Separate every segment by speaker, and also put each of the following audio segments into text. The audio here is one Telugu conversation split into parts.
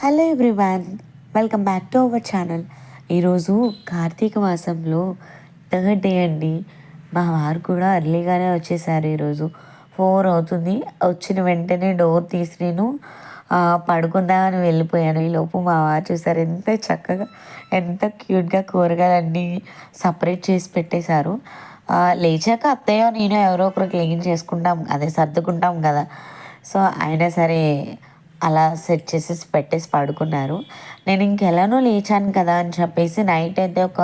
Speaker 1: Hello everyone welcome back to our channel ఈరోజు కార్తీక మాసంలో థర్డ్ డే అండి. మా వారు కూడా అర్లీగానే వచ్చేసారు ఈరోజు. ఫోర్ అవుతుంది. వచ్చిన వెంటనే డోర్ తీసి నేను పడుకుందామని వెళ్ళిపోయాను. ఈలోపు మా వారు చూసారు ఎంత చక్కగా ఎంత క్యూట్గా కూరగాయలన్నీ సపరేట్ చేసి పెట్టేశారు. లేచాక అత్తయ్య నేను ఎవరో ఒకరు క్లీన్ చేసుకుంటాం అదే సర్దుకుంటాం కదా. సో అయినా సరే అలా సెట్ చేసేసి పెట్టేసి పడుకున్నారు. నేను ఇంకెలానో లేచాను కదా అని చెప్పేసి నైట్ అయితే ఒక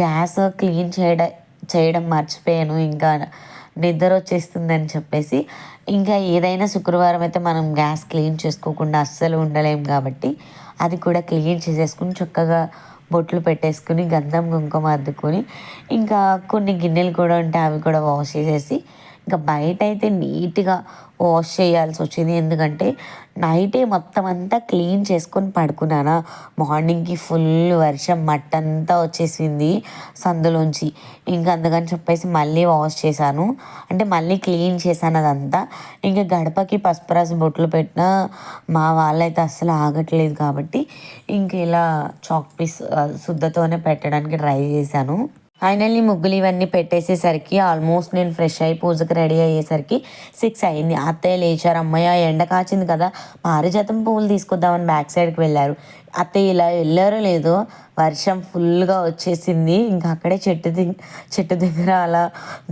Speaker 1: గ్యాస్ క్లీన్ చేయడం చేయడం మర్చిపోయాను. ఇంకా నిద్ర వచ్చేస్తుందని చెప్పేసి ఇంకా ఏదైనా శుక్రవారం అయితే మనం గ్యాస్ క్లీన్ చేసుకోకుండా అస్సలు ఉండలేం కాబట్టి అది కూడా క్లీన్ చేసేసుకుని చక్కగా బొట్లు పెట్టేసుకుని గంధం కుంకుమ అద్దుకొని ఇంకా కొన్ని గిన్నెలు కూడా ఉంటే అవి కూడా వాష్ చేసేసి ఇంకా బయట అయితే నీట్గా వాష్ చేయాల్సి వచ్చింది. ఎందుకంటే నైటే మొత్తం అంతా క్లీన్ చేసుకొని పడుకున్నానా? మార్నింగ్కి ఫుల్ వర్షం మట్టంతా వచ్చేసింది సందులోంచి. ఇంకా అందుకని చెప్పేసి మళ్ళీ వాష్ చేశాను. అంటే మళ్ళీ క్లీన్ చేశాను అదంతా. ఇంకా గడపకి పసుపు రాసి బొట్లు పెట్టిన మా వాళ్ళైతే అస్సలు ఆగట్లేదు కాబట్టి ఇంక ఇలా చాక్ పీస్ శుద్ధతోనే పెట్టడానికి ట్రై చేశాను. ఫైనల్లీ ముగ్గులు ఇవన్నీ పెట్టేసేసరికి ఆల్మోస్ట్ నేను ఫ్రెష్ అయ్యి పూజకి రెడీ అయ్యేసరికి సిక్స్ అయింది అత్తయ్య లేచారు. అమ్మయ్య ఎండ కాచింది కదా పారిజాతం పువ్వులు తీసుకొద్దామని బ్యాక్ సైడ్కి వెళ్ళారు. అత్తయ్య ఇలా వెళ్ళారో లేదో వర్షం ఫుల్గా వచ్చేసింది. ఇంకా అక్కడే చెట్టు ది చెట్టు దగ్గర అలా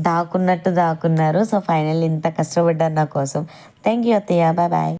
Speaker 1: దాక్కున్నట్టు దాక్కున్నారు. సో ఫైనల్ ఇంత కష్టపడ్డారు నా కోసం. థ్యాంక్ యూ అత్తయ్య. Bye bye.